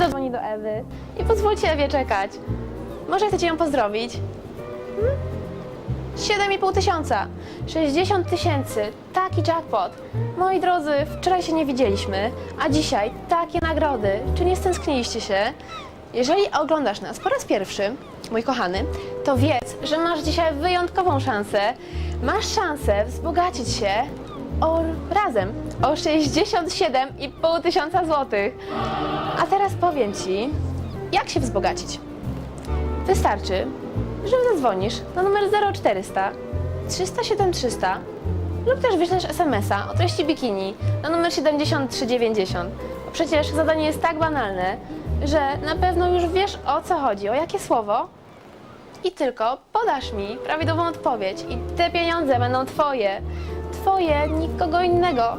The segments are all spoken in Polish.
dodzwoni do Ewy. Nie pozwólcie Ewie czekać. Może chcecie ją pozdrowić? Hmm? 7,5 tysiąca. 60 tysięcy. Taki jackpot. Moi drodzy, wczoraj się nie widzieliśmy, a dzisiaj takie nagrody. Czy nie stęskniliście się? Jeżeli oglądasz nas po raz pierwszy, mój kochany, to wiedz, że masz dzisiaj wyjątkową szansę. Masz szansę wzbogacić się o, razem o 67,5 tysiąca złotych. A teraz powiem Ci, jak się wzbogacić. Wystarczy, że zadzwonisz na numer 0400 307 300 lub też wyślesz SMS-a o treści bikini na numer 7390. Bo przecież zadanie jest tak banalne, że na pewno już wiesz o co chodzi, o jakie słowo i tylko podasz mi prawidłową odpowiedź i te pieniądze będą twoje. Twoje, nikogo innego.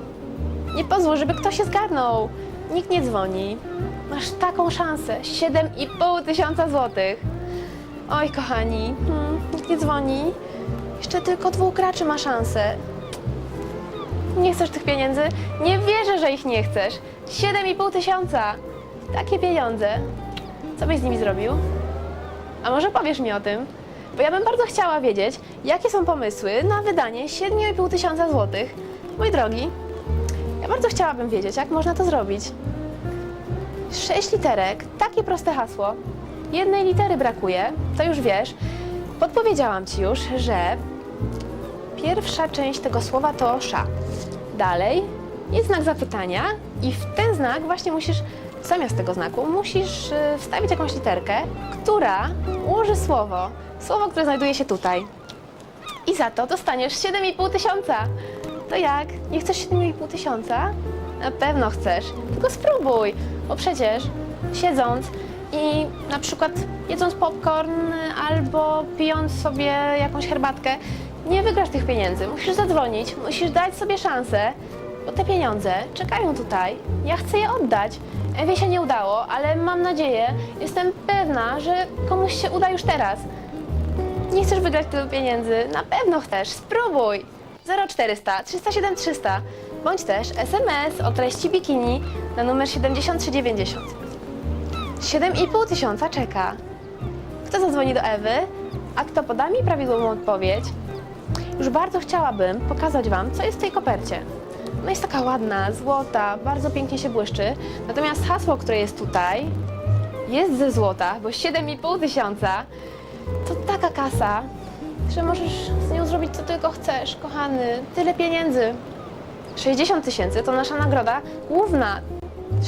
Nie pozwól, żeby ktoś się zgarnął. Nikt nie dzwoni. Masz taką szansę. 7,5 tysiąca złotych. Oj, kochani, hmm, nikt nie dzwoni. Jeszcze tylko dwóch graczy ma szansę. Nie chcesz tych pieniędzy? Nie wierzę, że ich nie chcesz. 7,5 tysiąca. Takie pieniądze. Co byś z nimi zrobił? A może powiesz mi o tym? Bo ja bym bardzo chciała wiedzieć, jakie są pomysły na wydanie 7,5 tysiąca złotych. Mój drogi, ja bardzo chciałabym wiedzieć, jak można to zrobić. Sześć literek, takie proste hasło. Jednej litery brakuje, to już wiesz. Podpowiedziałam ci już, że pierwsza część tego słowa to sza. Dalej jest znak zapytania i w ten znak właśnie musisz, zamiast tego znaku, musisz y, wstawić jakąś literkę, która ułoży słowo. Słowo, które znajduje się tutaj. I za to dostaniesz 7,5 tysiąca. To jak? Nie chcesz 7,5 tysiąca? Na pewno chcesz. Tylko spróbuj, bo przecież siedząc i na przykład jedząc popcorn albo pijąc sobie jakąś herbatkę, nie wygrasz tych pieniędzy. Musisz zadzwonić, musisz dać sobie szansę, bo te pieniądze czekają tutaj. Ja chcę je oddać. Ewie się nie udało, ale mam nadzieję, jestem pewna, że komuś się uda już teraz. Nie chcesz wygrać tylu pieniędzy? Na pewno chcesz. Spróbuj. 0400 307 300 bądź też SMS o treści bikini na numer 7390. 7,5 tysiąca czeka. Kto zadzwoni do Ewy, a kto poda mi prawidłową odpowiedź? Już bardzo chciałabym pokazać Wam, co jest w tej kopercie. Ona jest taka ładna, złota, bardzo pięknie się błyszczy. Natomiast hasło, które jest tutaj, jest ze złota, bo 7,5 tysiąca to taka kasa, że możesz z nią zrobić co tylko chcesz, kochany. Tyle pieniędzy. 60 tysięcy to nasza nagroda główna.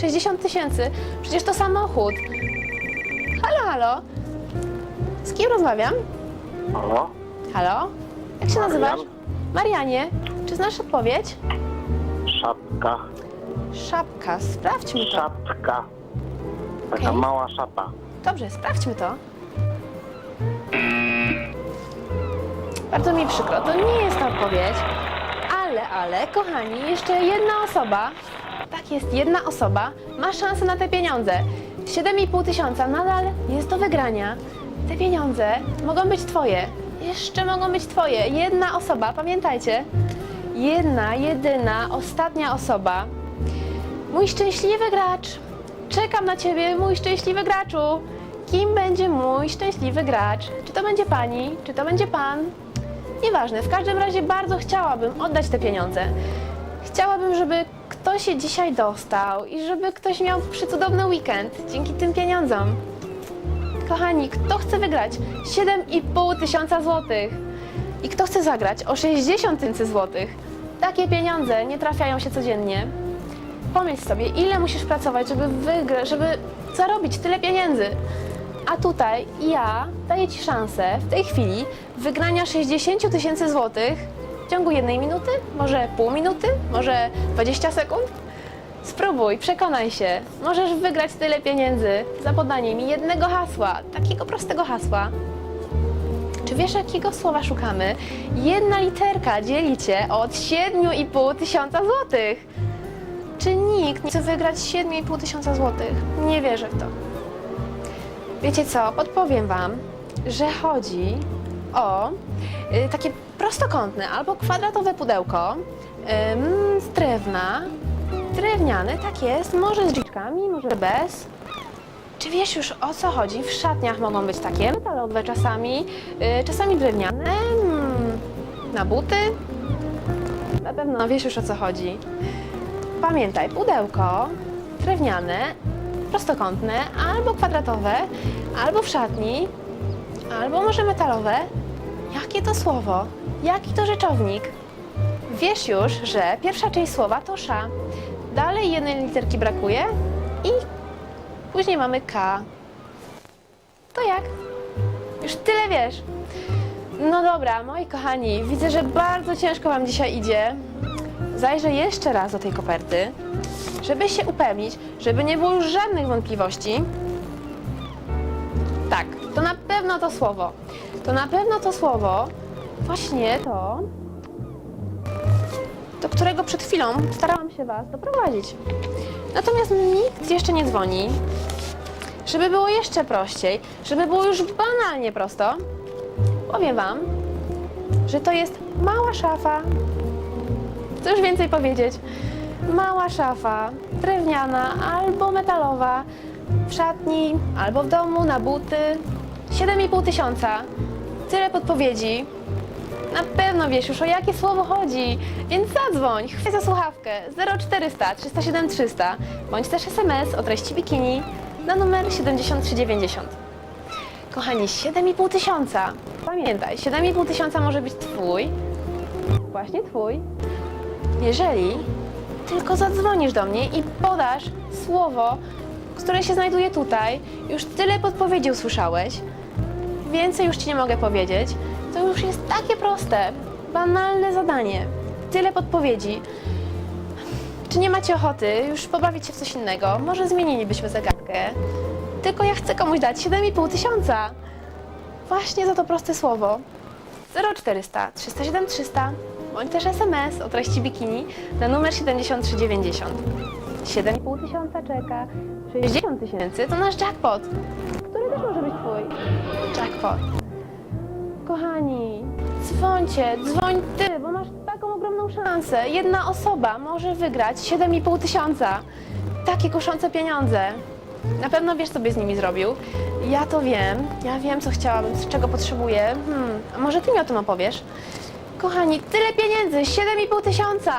60 tysięcy. Przecież to samochód. Halo, halo. Z kim rozmawiam? Halo? Halo? Jak się Marian. nazywasz? Marianie, czy znasz odpowiedź? Szapka. Szapka. Sprawdźmy to. Szapka. Taka Okej. mała szapa. Dobrze, sprawdźmy to. Bardzo mi przykro, to nie jest ta odpowiedź. Ale, ale, kochani, jeszcze jedna osoba, tak jest, jedna osoba ma szansę na te pieniądze. 7,5 tysiąca nadal jest do wygrania. Te pieniądze mogą być Twoje. Jeszcze mogą być Twoje. Jedna osoba, pamiętajcie. Jedna, jedyna, ostatnia osoba. Mój szczęśliwy gracz. Czekam na ciebie, mój szczęśliwy graczu. Kim będzie mój szczęśliwy gracz? Czy to będzie pani, czy to będzie pan? Nieważne, w każdym razie bardzo chciałabym oddać te pieniądze. Chciałabym, żeby ktoś je dzisiaj dostał i żeby ktoś miał przecudowny weekend dzięki tym pieniądzom. Kochani, kto chce wygrać 7,5 tysiąca złotych? I kto chce zagrać o 60 tysięcy złotych? Takie pieniądze nie trafiają się codziennie. Pomyśl sobie, ile musisz pracować, żeby wygrać, żeby zarobić tyle pieniędzy. A tutaj ja daję Ci szansę w tej chwili wygrania 60 tysięcy złotych w ciągu jednej minuty, może pół minuty, może 20 sekund. Spróbuj, przekonaj się. Możesz wygrać tyle pieniędzy za podanie mi jednego hasła, takiego prostego hasła. Czy wiesz, jakiego słowa szukamy? Jedna literka dzieli cię od 7,5 tysiąca złotych. Czy nikt nie chce wygrać 7,5 tysiąca złotych? Nie wierzę w to. Wiecie co? Podpowiem Wam, że chodzi o y, takie prostokątne albo kwadratowe pudełko ym, z drewna. Drewniane, tak jest, może z drzwiczkami, może bez. Czy wiesz już o co chodzi? W szatniach mogą być takie metalowe czasami, yy, czasami drewniane, mm, na buty. Na pewno wiesz już o co chodzi. Pamiętaj, pudełko drewniane, prostokątne, albo kwadratowe, albo w szatni, albo może metalowe. Jakie to słowo? Jaki to rzeczownik? Wiesz już, że pierwsza część słowa to sza. Dalej jednej literki brakuje i później mamy K. To jak? Już tyle wiesz. No dobra, moi kochani, widzę, że bardzo ciężko Wam dzisiaj idzie. Zajrzę jeszcze raz do tej koperty, żeby się upewnić, żeby nie było już żadnych wątpliwości. Tak, to na pewno to słowo. To na pewno to słowo, właśnie to, do którego przed chwilą starałam się Was doprowadzić. Natomiast nikt jeszcze nie dzwoni. Żeby było jeszcze prościej, żeby było już banalnie prosto, powiem Wam, że to jest mała szafa. Już więcej powiedzieć? Mała szafa, drewniana albo metalowa, w szatni albo w domu, na buty. 7,5 tysiąca. Tyle podpowiedzi. Na pewno wiesz już o jakie słowo chodzi, więc zadzwoń, chwyć za słuchawkę 0400 307 300 bądź też SMS o treści bikini na numer 7390. Kochani, 7,5 tysiąca. Pamiętaj, 7,5 tysiąca może być Twój, właśnie Twój, jeżeli tylko zadzwonisz do mnie i podasz słowo, które się znajduje tutaj. Już tyle podpowiedzi usłyszałeś. Więcej już Ci nie mogę powiedzieć. To już jest takie proste, banalne zadanie. Tyle podpowiedzi. Czy nie macie ochoty już pobawić się w coś innego? Może zmienilibyśmy zagadkę. Tylko ja chcę komuś dać 7,5 tysiąca. Właśnie za to proste słowo. 0400 307 300 bądź też SMS o treści bikini na numer 7390. 7,5 tysiąca czeka, 60 tysięcy to nasz jackpot, który też może być twój. Jackpot. Kochani, dzwońcie, dzwoń ty, bo masz taką ogromną szansę. Jedna osoba może wygrać 7,5 tysiąca. Takie kuszące pieniądze. Na pewno wiesz, co byś z nimi zrobił. Ja to wiem. Ja wiem, co chciałabym, czego potrzebuję. Hmm, a może ty mi o tym opowiesz? Kochani, tyle pieniędzy, 7,5 tysiąca!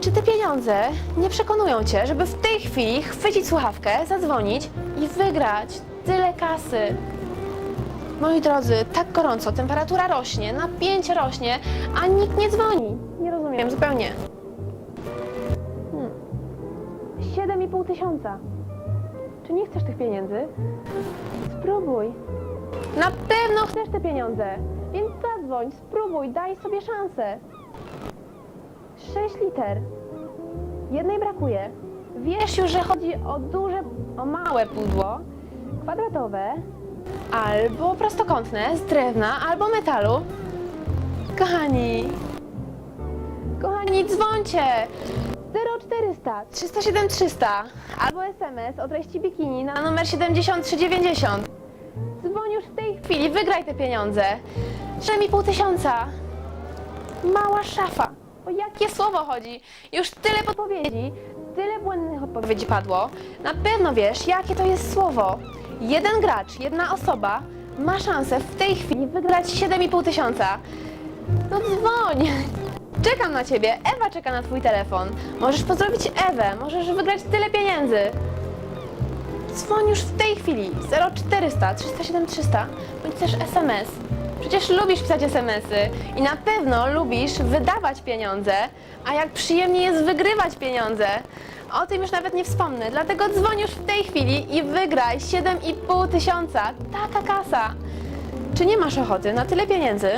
Czy te pieniądze nie przekonują cię, żeby w tej chwili chwycić słuchawkę, zadzwonić i wygrać tyle kasy? Moi drodzy, tak gorąco, temperatura rośnie, napięcie rośnie, a nikt nie dzwoni. Nie rozumiem zupełnie. Hmm. 7,5 tysiąca. Czy nie chcesz tych pieniędzy? Spróbuj. Na pewno chcesz te pieniądze, więc zadzwoń, spróbuj, daj sobie szansę. 6 liter. Jednej brakuje. Wiesz już, że chodzi o duże, o małe pudło, kwadratowe, albo prostokątne, z drewna, albo metalu. Kochani, kochani, dzwońcie! 0400 307 300 albo SMS o treści bikini na numer 7390. Dzwoń już w tej chwili, wygraj te pieniądze. 7,5 tysiąca. Mała szafa. O jakie słowo chodzi? Już tyle podpowiedzi, tyle błędnych odpowiedzi padło. Na pewno wiesz, jakie to jest słowo. Jeden gracz, jedna osoba ma szansę w tej chwili wygrać 7,5 tysiąca. No dzwoń! Czekam na ciebie. Ewa czeka na twój telefon. Możesz pozdrowić Ewę, możesz wygrać tyle pieniędzy. Dzwoń już w tej chwili 0400 307 300 bądź też SMS. Przecież lubisz pisać SMS-y i na pewno lubisz wydawać pieniądze, a jak przyjemnie jest wygrywać pieniądze. O tym już nawet nie wspomnę, dlatego dzwoń już w tej chwili i wygraj 7,5 tysiąca. Taka kasa. Czy nie masz ochoty na tyle pieniędzy?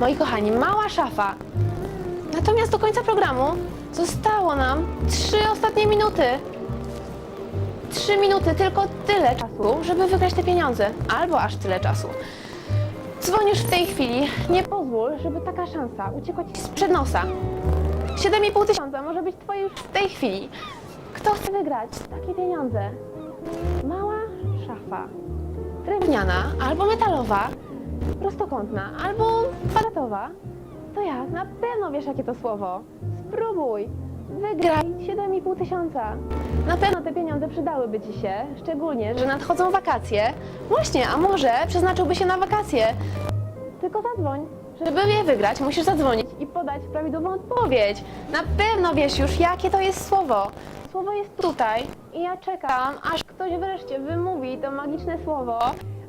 Moi kochani, mała szafa. Natomiast do końca programu zostało nam trzy ostatnie minuty. Trzy minuty, tylko tyle czasu, żeby wygrać te pieniądze. Albo aż tyle czasu. Dzwonisz w tej chwili. Nie pozwól, żeby taka szansa uciekła ci sprzed nosa. 7,5 tysiąca może być twoje już w tej chwili. Kto chce wygrać takie pieniądze? Mała szafa. Drewniana albo metalowa, prostokątna albo kwadratowa. To ja na pewno wiesz, jakie to słowo. Spróbuj. Wygraj 7,5 tysiąca. Na pewno te pieniądze przydałyby Ci się, szczególnie, że nadchodzą wakacje. Właśnie, a może przeznaczyłby się na wakacje. Tylko zadzwoń. Żeby je wygrać, musisz zadzwonić i podać prawidłową odpowiedź. Na pewno wiesz już, jakie to jest słowo. Słowo jest tutaj i ja czekam, aż ktoś wreszcie wymówi to magiczne słowo.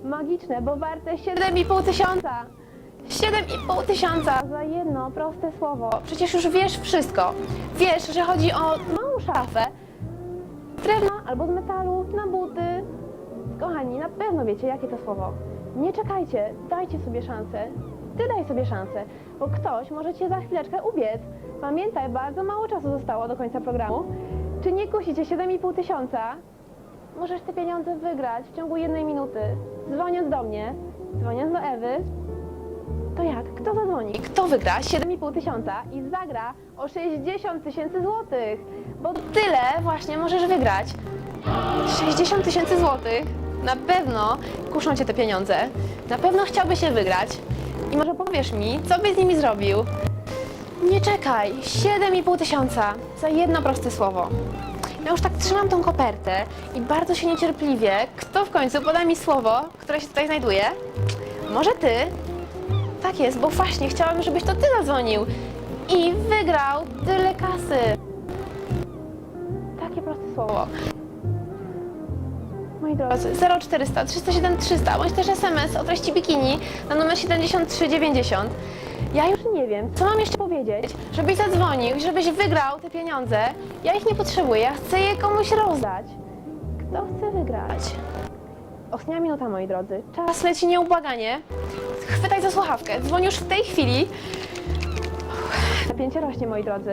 Magiczne, bo warte 7,5 tysiąca. 7,5 tysiąca za jedno proste słowo. Przecież już wiesz wszystko. Wiesz, że chodzi o małą szafę, z drewna albo z metalu, na buty. Kochani, na pewno wiecie, jakie to słowo. Nie czekajcie, dajcie sobie szansę. Ty daj sobie szansę, bo ktoś może cię za chwileczkę ubiec. Pamiętaj, bardzo mało czasu zostało do końca programu. Czy nie kusicie 7,5 tysiąca? Możesz te pieniądze wygrać w ciągu jednej minuty. Dzwoniąc do mnie, dzwoniąc do Ewy, to jak? Kto zadzwoni? Kto wygra 7,5 tysiąca i zagra o 60 tysięcy złotych? Bo tyle właśnie możesz wygrać. 60 tysięcy złotych. Na pewno kuszą cię te pieniądze. Na pewno chciałbyś je wygrać. I może powiesz mi, co byś z nimi zrobił? Nie czekaj. 7,5 tysiąca za jedno proste słowo. Ja już tak trzymam tą kopertę i bardzo się niecierpliwie, kto w końcu poda mi słowo, które się tutaj znajduje? Może ty? Tak jest, bo właśnie chciałam, żebyś to ty zadzwonił i wygrał tyle kasy. Takie proste słowo. Moi drodzy, 0400 307 300 bądź też SMS o treści bikini na numer 7390. Ja już nie wiem, co mam jeszcze powiedzieć, żebyś zadzwonił żebyś wygrał te pieniądze. Ja ich nie potrzebuję, ja chcę je komuś rozdać. Kto chce wygrać? Ostatnia minuta, moi drodzy. Czas leci nieubłaganie. Chwytaj za słuchawkę. Dzwoń już w tej chwili. Napięcie rośnie, moi drodzy.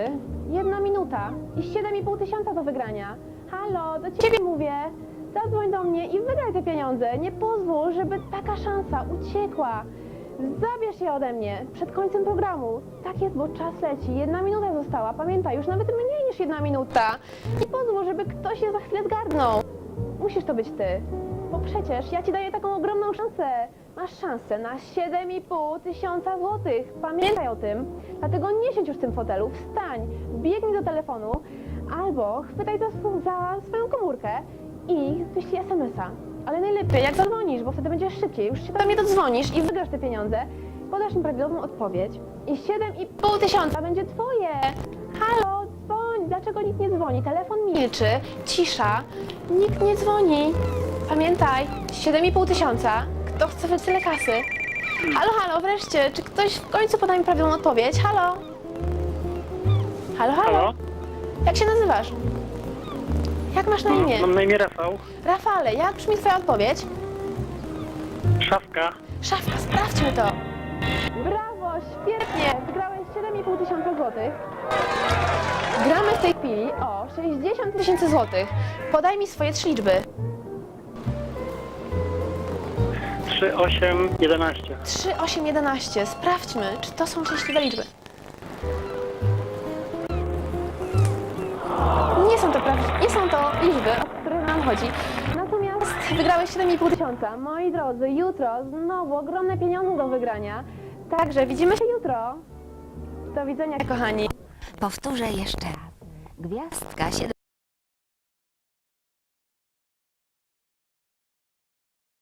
Jedna minuta i 7,5 tysiąca do wygrania. Halo, do ciebie mówię. Zadzwoń do mnie i wygraj te pieniądze. Nie pozwól, żeby taka szansa uciekła. Zabierz je ode mnie przed końcem programu. Tak jest, bo czas leci. Jedna minuta została. Pamiętaj, już nawet mniej niż jedna minuta. Nie pozwól, żeby ktoś je za chwilę zgarnął. Musisz to być ty. Bo przecież ja ci daję taką ogromną szansę. Masz szansę na 7,5 tysiąca złotych. Pamiętaj o tym. Dlatego nie siedź już w tym fotelu. Wstań, biegnij do telefonu albo chwytaj za, za swoją komórkę i wyślij SMS-a. Ale najlepiej jak zadzwonisz, bo wtedy będziesz szybciej. Już się do mnie dodzwonisz i wygrasz te pieniądze. Podasz mi prawidłową odpowiedź i 7,5 tysiąca będzie twoje. Halo, dzwoń. Dlaczego nikt nie dzwoni? Telefon milczy, cisza. Nikt nie dzwoni. Pamiętaj, 7,5 tysiąca. Kto chce wydać tyle kasy? Halo, halo, wreszcie. Czy ktoś w końcu poda mi prawidłową odpowiedź? Halo? Halo, halo? Halo? Jak się nazywasz? Jak masz na imię? Mam na imię Rafał. Rafale, jak brzmi twoja odpowiedź? Szafka. Szafka, sprawdźmy to. Brawo, świetnie! Wygrałeś 7,5 tysiąca złotych. Gramy w tej chwili o 60 tysięcy złotych. Podaj mi swoje trzy liczby. 3, 8, 11. 3, 8, 11. Sprawdźmy, czy to są szczęśliwe liczby. Nie są to, praw- nie są to liczby, o które nam chodzi. Natomiast wygrałeś 7,5 tysiąca. Moi drodzy, jutro znowu ogromne pieniądze do wygrania. Także widzimy się jutro. Do widzenia, kochani. Powtórzę jeszcze raz. Gwiazdka 7